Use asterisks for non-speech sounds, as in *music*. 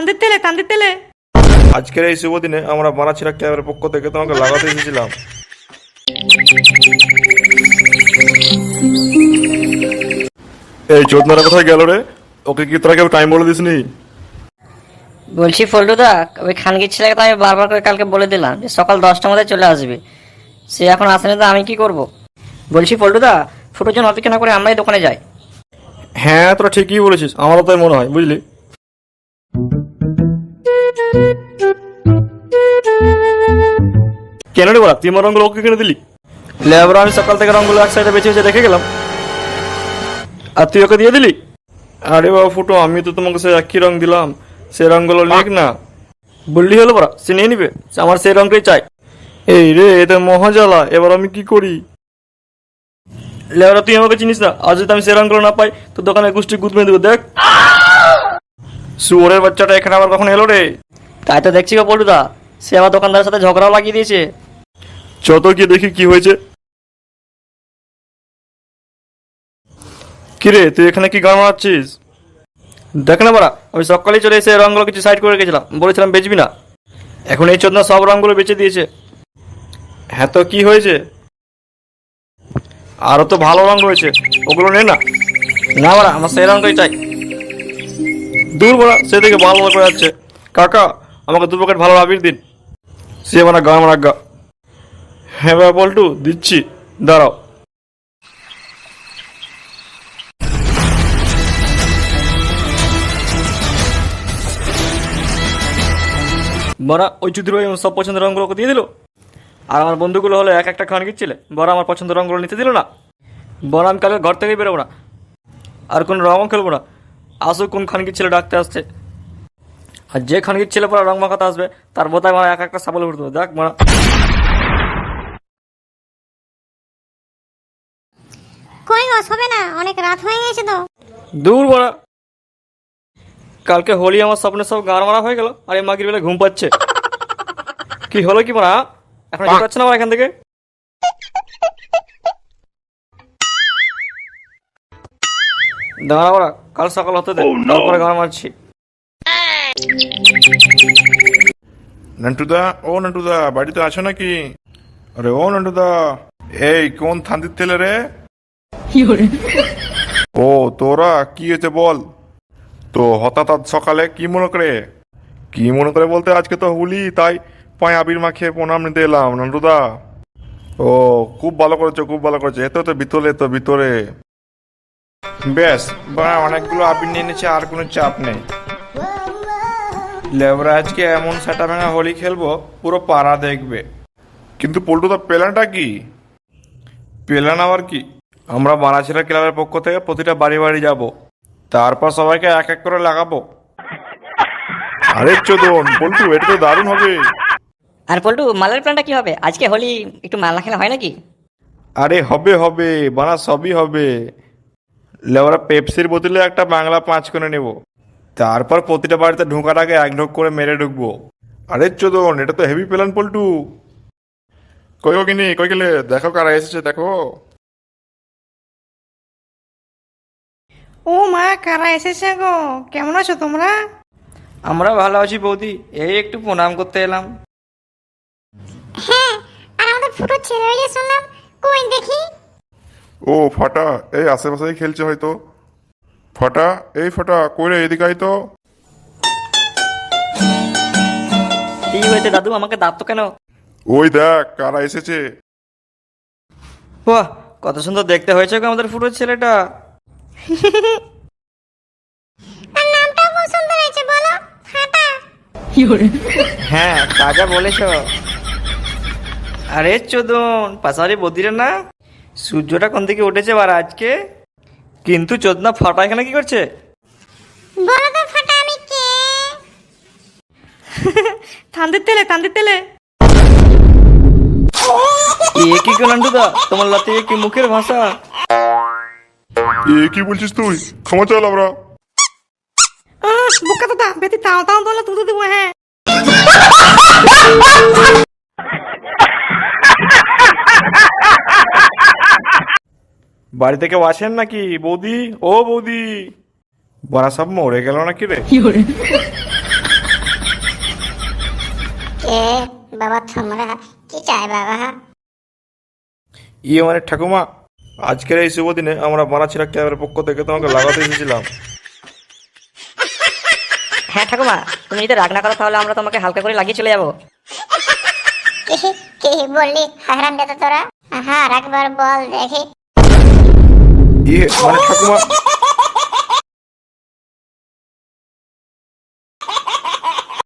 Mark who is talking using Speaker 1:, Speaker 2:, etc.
Speaker 1: তান্দের তেলে তান্দের তেলে
Speaker 2: আজকের এই শুভ দিনে আমরা বানাছিরা ক্যাবের পক্ষ থেকে তোমাকে লাগাতে এসেছিলাম। এই চোদনারা কোথায় গেল রে? ওকে কি তোরা কেউ টাইম বলে দিসনি?
Speaker 3: বলছি ফল্টুদা ওই খানগির ছেলেকে তো আমি বারবার করে কালকে বলে দিলাম যে সকাল দশটার মধ্যে চলে আসবে। সে এখন আসেনি তো আমি কি করব? বলছি ফল্টুদা ফুটোর জন্য অপেক্ষা না করে আমরাই দোকানে যাই।
Speaker 2: হ্যাঁ তোরা ঠিকই বলেছিস আমারও তাই মনে হয় বুঝলি? কেন রে বলা? তুই আমার রঙগুলো ওকে কিনে দিলি? লেবার আমি সকাল থেকে রঙগুলো এক সাইডে বেছে বেছে রেখে গেলাম। আর তুই ওকে দিয়ে দিলি? আরে বাবা ফুটো আমি তো তোমাকে সে একই রং দিলাম। সে রঙগুলো লিখ না। বললি হলো বড়া সে নিয়ে নিবে। আমার সেই রঙটাই চাই। এই রে এটা মহাজালা এবার আমি কি করি? লেবরা তুই আমাকে চিনিস না আজ যদি আমি সে রঙগুলো না পাই তো দোকানে গোষ্ঠী গুদ দেবো দেখ। শুয়োরের বাচ্চাটা এখানে আবার কখন এলো রে?
Speaker 3: তাই তো দেখছি গো পল্টুদা সে আমার দোকানদারের সাথে ঝগড়াও লাগিয়ে দিয়েছে।
Speaker 2: যত কি দেখি কি হয়েছে। কিরে তুই এখানে কি গান মারাচ্ছিস দেখ না বাড়া আমি সকালেই চলে এসে রঙগুলো কিছু সাইড করে রেখেছিলাম বলেছিলাম বেচবি না। এখন এই চোদনা সব রঙগুলো বেচে দিয়েছে। হ্যাঁ তো কি হয়েছে? আরও তো ভালো রঙ রয়েছে ওগুলো নে না। না বাড়া আমার সেই রঙটাই চাই। দূর বড়া সে থেকে ভালো ভালো করে যাচ্ছে। কাকা আমাকে দু প্যাকেট ভালো আবির দিন। সে মানে গা মারা গা। হ্যাঁ ভাই বল্টু দিচ্ছি। দাঁড়াও। বড়া ওই চুদির ভাই আমার সব পছন্দের রঙগুলোকে দিয়ে দিল? আর আমার বন্ধুগুলো হলো এক একটা খান গিচ্ছিলে বড় আমার পছন্দের রঙগুলো নিতে দিল না। বড় আমি কালকে ঘর থেকেই বেরোবো না। আর কোনো রঙও খেলব না। আসো কোন খানকির ছেলে ডাকতে আসছে। আর যে খানকির ছেলে পড়া রং মাখাতে আসবে তার বোতায় মানে এক একটা সাবল উঠতে। দেখ মানে
Speaker 4: কই গো শোবে না অনেক রাত হয়ে গেছে তো।
Speaker 2: দূর বড়া। কালকে হোলি আমার স্বপ্নে সব গান মারা হয়ে গেল আর এই মাগির বেলা ঘুম পাচ্ছে। কি হলো কি মারা? এখন যেতে পারছে না আমার এখান থেকে? দাঁড়া বড়া কাল সকাল হতে দে তারপরে গান মারছি।
Speaker 5: নান্টুদা ও নান্টুদা বাড়িতে আছো নাকি আরে ও নান্টুদা এই কোন থান্দির তেলে রে ও তোরা কি হয়েছে বল তো হঠাৎ সকালে কি মনে করে কি মনে করে বলতে আজকে তো হুলি তাই পায়ে আবির মাখিয়ে প্রণাম নিতে এলাম নান্টুদা ও খুব ভালো করেছ খুব ভালো করেছ এত তো ভিতরে তো ভিতরে বেশ বা অনেকগুলো আবির নিয়ে নিচ্ছে আর কোনো চাপ নেই লেবরা আজকে এমন সেটা ভাঙা হোলি খেলব পুরো পাড়া দেখবে। কিন্তু পল্টুদা প্ল্যানটা কি? প্ল্যান আবার কি? আমরা বানাছিলা ক্লাবের পক্ষ থেকে প্রতিটা বাড়ি বাড়ি যাব। তারপর সবাইকে এক এক করে লাগাবো। আরে চোদন পল্টু এটা তো দারুণ হবে।
Speaker 3: আর পল্টু মালের প্ল্যানটা কি হবে? আজকে হোলি একটু মাল খেলা হয় নাকি?
Speaker 5: আরে হবে হবে বানা সবই হবে। লেবরা পেপসির বোতলে একটা বাংলা পাঁচ করে নেব। তারপর প্রতিটা বাড়িতে ঢোকার আগে এক ঢোক করে মেরে ঢুকবো। আরে চোদন এটা তো হেভি প্ল্যান পল্টু। কই কিনি কই গেলে? দেখো কারা এসেছে দেখো।
Speaker 1: ও মা কারা এসেছে গো? কেমন আছো তোমরা?
Speaker 2: আমরা ভালো আছি বৌদি এই একটু প্রণাম করতে এলাম।
Speaker 4: হ্যাঁ আর আমাদের ফুটো ছেলে শুনলাম কই দেখি?
Speaker 5: ও ফাটা এই আশেপাশেই খেলছে হয়তো। ফাটা এই ফাটা কই রে এদিকে আয় তো।
Speaker 3: কি হয়েছে দাদু? আমাকে দাঁত তো কেন?
Speaker 5: ওই দেখ কারা এসেছে।
Speaker 2: বাহ কত সুন্দর দেখতে হয়েছে গো আমাদের ফুটোর ছেলেটা।
Speaker 4: তার নামটাও খুব সুন্দর হয়েছে বলো ফাটা।
Speaker 2: হ্যাঁ তাজা বলেছ। আরে চোদন পাশাপাশি বদিরে না? সূর্যটা কোন দিকে উঠেছে বার আজকে? কিন্তু চোদনা ফাটা এখানে কি করছে?
Speaker 4: বলো তো ফাটা আমি কে? *laughs*
Speaker 1: তান্দের তেলে তান্দের তেলে।
Speaker 2: এ কি কলান্ডুদা তোমার লাতে কি মুখের ভাষা?
Speaker 5: এ কি বলছিস তুই? ক্ষমা চাল আমরা।
Speaker 1: বোকা দাদা বেতি তাও তাও তোলা তুলতে দেবো হ্যাঁ। *laughs*
Speaker 2: বাড়িতে কেউ আসেন নাকি? বৌদি? ও বৌদি! বড়া সব মরে গেল নাকি রে?
Speaker 4: কে বাবা তোমরা কি চাই বাবা?
Speaker 5: ইয়ে মানে ঠাকুমা আজকের এই শুভ দিনে আমরা বারাছিরা ক্যাবের পক্ষ থেকে তোমাকে লাগাতে এসেছিলাম।
Speaker 3: হ্যাঁ ঠাকুমা তুমি যদি রাগ না করো তাহলে আমরা তোমাকে হালকা করে লাগিয়ে চলে যাব।
Speaker 4: কি কি বললি? হারান দে তোরা? হ্যাঁ আর একবার বল দেখি।
Speaker 5: ইয়ে মানে ঠাকুমা